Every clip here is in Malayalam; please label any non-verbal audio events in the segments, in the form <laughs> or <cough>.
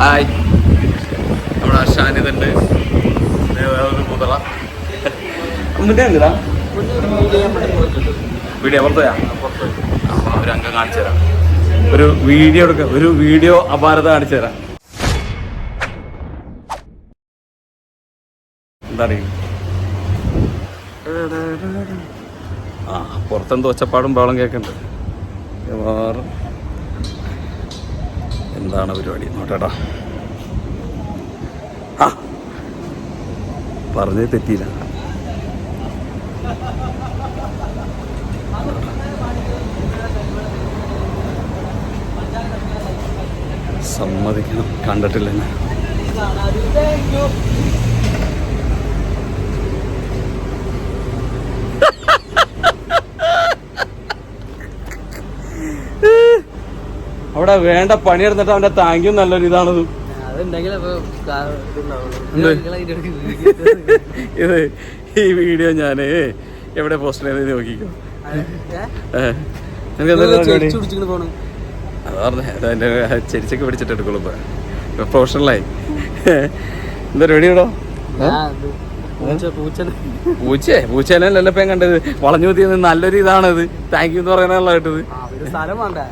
ഹായ്. നമ്മുടെ അശാനിതുണ്ട് വേറൊരു മുതല എന്നിട്ട് എന്തിനാ വീഡിയോ പുറത്തുപോയാ ഒരു അംഗം കാണിച്ചു തരാം. ഒരു വീഡിയോ എടുക്ക ഒരു വീഡിയോ അപാരത കാണിച്ചു തരാം. എന്താ ആ പുറത്തെന്തോ ഒച്ചപ്പാടും ബഹളം കേൾക്കുന്നുണ്ട്. വേറെ എന്താണ് പരിപാടി? നോട്ടേട്ടാ ആ പറഞ്ഞേ തെറ്റിയില്ല. സമ്മതിക്കണം. കണ്ടിട്ടില്ല അവിടെ വേണ്ട പണി പണിയെടുത്തിട്ട് അവന്റെ താങ്ക്യൂ നല്ലൊരു ഇതാണത്. എന്ത്? <laughs> ഇത് ഈ വീഡിയോ ഞാൻ എവിടെ പോസ്റ്റ് ചെയ്ത് നോക്കിക്കോ. ചെരിച്ചൊക്കെ പിടിച്ചിട്ട് എടുക്കുള്ളൂ ഇപ്പൊ. പ്രൊഫഷണലായി എന്താ റെഡിയോടോ പൂച്ച പൂച്ച പൂച്ചേ പൂച്ചേനല്ലല്ലോ ഇപ്പം കണ്ടത്. വളഞ്ഞു കുത്തിയത് നല്ലൊരു ഇതാണത്. താങ്ക് യു എന്ന് പറയാനുള്ള കേട്ടത്. സ്ഥലം വേണ്ടേ?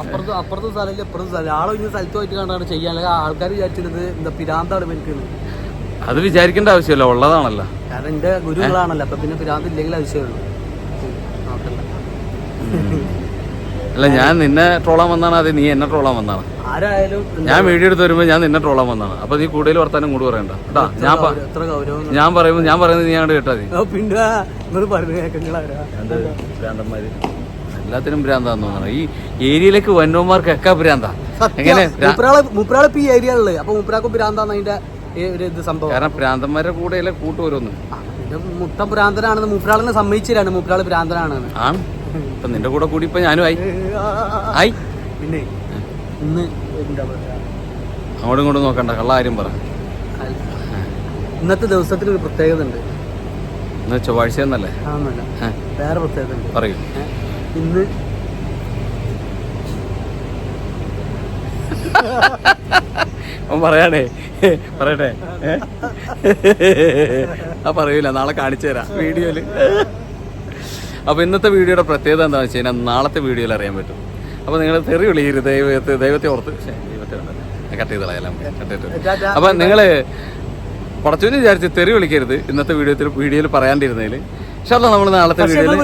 അപ്പുറത്ത് അപ്പുറത്തെ സ്ഥലമില്ല ഇപ്പുറത്തെ സ്ഥലം. ആളെ ഇന്ന് സ്ഥലത്ത് പോയിട്ട് കണ്ടാണ് ചെയ്യാൻ. അല്ലെങ്കിൽ ആൾക്കാർ വിചാരിച്ചിരുന്നത് എന്താ പിരാന്താണ് എനിക്കുന്നത് അത് വിചാരിക്കേണ്ട ആവശ്യമില്ല ഉള്ളതാണല്ലോ. കാരണം എന്റെ ഗുരുക്കളാണല്ലോ അപ്പൊ പിന്നെ പിരാന്ത് ഇല്ലെങ്കിൽ ആവശ്യമുള്ളൂ. അല്ല ഞാൻ നിന്നെ ട്രോളാൻ വന്നാണ് അത് നീ എന്നെ ട്രോളാൻ വന്നാണ്. ആരായാലും ഞാൻ വീഡിയോ എടുത്ത് വരുമ്പോൾ ഞാൻ നിന്നെ ട്രോളാൻ വന്നാണ്. അപ്പൊ നീ കൂടുതൽ വർത്താനം കൂടി പറയണ്ട. കേട്ടാ ഞാൻ ഞാൻ പറയുമ്പോൾ ഞാൻ പറയുന്നത് നീ അങ്ങോട്ട് കേട്ടാ മതി. പിന്നെ എല്ലാത്തിനും ഭ്രാന്താന്ന് തോന്നണം ഈ ഏരിയയിലേക്ക് വന്നോമാർക്കൊക്കെ ഭ്രാന്താ. എങ്ങനെ? ഈ അപ്പൊ മുപ്പരാൾക്ക് അതിന്റെ ഇത് സംഭവം. കാരണം ഭ്രാന്തന്മാരുടെ കൂടെയല്ലേ കൂട്ട് വരുമെന്ന് ആ, പിന്നെ മുട്ട ഭ്രാന്തനാണെന്ന് മുപ്പരാളിനെ സമ്മതിച്ചിരാണ്. മുപ്പരാൾ ഭ്രാന്തനാണെന്ന്. ആണ്. ഇപ്പൊ നിന്റെ കൂടെ കൂടി ഇപ്പൊ ഞാനും ആയി. ആയി. പിന്നെ ഇന്ന് അങ്ങോട്ടും ഇങ്ങോട്ടും നോക്കണ്ട. കള്ള ആരും പറ. ഇന്നത്തെ ദിവസത്തിന് ഒരു പ്രത്യേകത ഉണ്ട്. ഇന്ന് ചൊവ്വാഴ്ച എന്നല്ലേ? വേറെ പ്രത്യേകത പറയൂ. അവൻ പറയാണേ പറയട്ടെ ആ പറയൂല നാളെ കാണിച്ചു തരാം വീഡിയോയിൽ. അപ്പൊ ഇന്നത്തെ വീഡിയോയുടെ പ്രത്യേകത എന്താണെന്ന് വെച്ച് കഴിഞ്ഞാൽ നാളത്തെ വീഡിയോയിൽ അറിയാൻ പറ്റും. അപ്പൊ നിങ്ങൾ തെറി വിളിക്കരുത് ദൈവത്തെ ദൈവത്തെ ഓർത്ത്. ദൈവത്തെ കട്ട് ചെയ്ത് കളയാം കട്ട് ചെയ്തിട്ട്. അപ്പൊ നിങ്ങൾ പടച്ചുവിന് വിചാരിച്ച് തെറി വിളിക്കരുത് ഇന്നത്തെ വീഡിയോത്തിൽ വീഡിയോയിൽ പറയാണ്ടിരുന്നതിൽ പക്ഷെ നമ്മൾ നാളത്തെ വീഡിയോയിൽ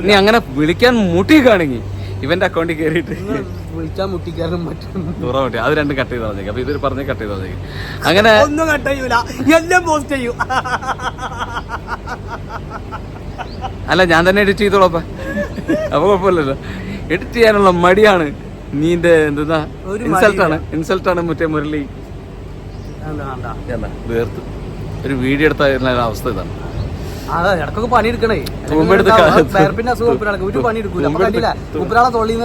ഇനി അങ്ങനെ വിളിക്കാൻ മുട്ടി മുട്ടിക്കാണെങ്കിൽ ഇവന്റെ അക്കൗണ്ടിൽ കയറിയിട്ട് വിളിച്ചാൽ മുട്ടിക്കാരനും മറ്റും ദൂരം മുട്ടി അത് രണ്ടും കട്ട് ചെയ്ത് പറഞ്ഞേക്കും അപ്പൊ ഇതൊരു പറഞ്ഞ് കട്ട് ചെയ്ത് പറഞ്ഞേക്കും അങ്ങനെ ഒന്നും കട്ട് ചെയ്യൂല. എല്ലാം പോസ്റ്റ് ചെയ്യൂ. അല്ല ഞാൻ തന്നെ എഡിറ്റ് ചെയ്തോളപ്പ അപ്പൊ. കുഴപ്പമില്ലല്ലോ. എഡിറ്റ് ചെയ്യാനുള്ള മടിയാണ് നീന്റെ എന്താ ഇൻസൾട്ടാണ്. ഇൻസൾട്ടാണ് മറ്റേ മുരളി. വേർത്ത്. ഒരു വീഡിയോ എടുത്ത അവസ്ഥ ഇതാണ്. അതെ ഇടക്കൊക്കെ അസുഖം ഒരു പണി എടുക്കൂല അപ്പൊ കണ്ടില്ല തൊള്ളിയിൽ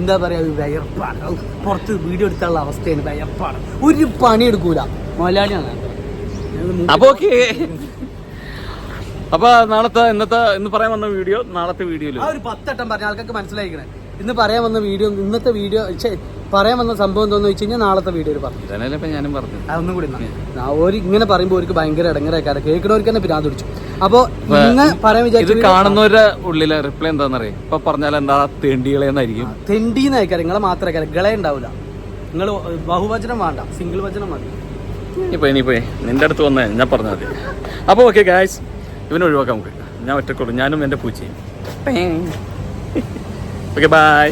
എന്താ പറയാ ഒരു വയർപ്പാണ്. ഔ, പുറത്ത് വീഡിയോ എടുക്കാനുള്ള അവസ്ഥയാണ്. വയർപ്പാണ്. ഒരു പണി എടുക്കൂല മലയാളിയാണ് അപ്പൊ ഓക്കെ. അപ്പൊ നാളത്തെ ഇന്നത്തെ ഇന്ന് പറയാൻ വന്ന വീഡിയോ നാളത്തെ വീഡിയോ ആ ഒരു പത്തട്ടം പറഞ്ഞ ആൾക്കൊക്കെ മനസ്സിലായിക്കണേ. ഇന്ന് പറയാൻ വന്ന വീഡിയോ ഇന്നത്തെ വീഡിയോ പറയാൻ വന്ന സംഭവം എന്താന്ന് വെച്ച് കഴിഞ്ഞാൽ നാളത്തെ വീഡിയോയിൽ പറഞ്ഞു. ഞാനും പറഞ്ഞു അതൊന്നും കൂടി. ഒരു ഇങ്ങനെ പറയുമ്പോൾ അവർക്ക് ഭയങ്കര ഇടങ്ങരക്കാരെ കേൾക്കണവർക്ക് തന്നെ പിരാന്ത് പിടിച്ചു. അപ്പൊ ഇന്ന് പറയാൻ ഇത് വിചാരിച്ചു കാണുന്നവരുടെ ഉള്ളിലെ റിപ്ലൈ എന്താണെന്നറിയാം ഇപ്പൊ പറഞ്ഞാൽ എന്താ തെണ്ടികളെന്നായിരിക്കും. തെണ്ടീന്ന് അയക്കാറ് നിങ്ങളെ മാത്രമേ കാര്യം ഗളേ ഉണ്ടാവില്ല നിങ്ങൾ ബഹുവചനം വേണ്ട. സിംഗിൾ വചനം മതി. ഇപ്പൊ ഇനിയിപ്പോ നിന്റെ അടുത്ത് വന്ന ഞാൻ പറഞ്ഞാൽ മതി. അപ്പോൾ ഓക്കെ ഗായ്സ് ഇവനെ ഒഴിവാക്കാം നമുക്ക്. ഞാൻ ഒറ്റക്കുള്ളൂ ഞാനും എന്റെ പൂച്ചയും. Okay bye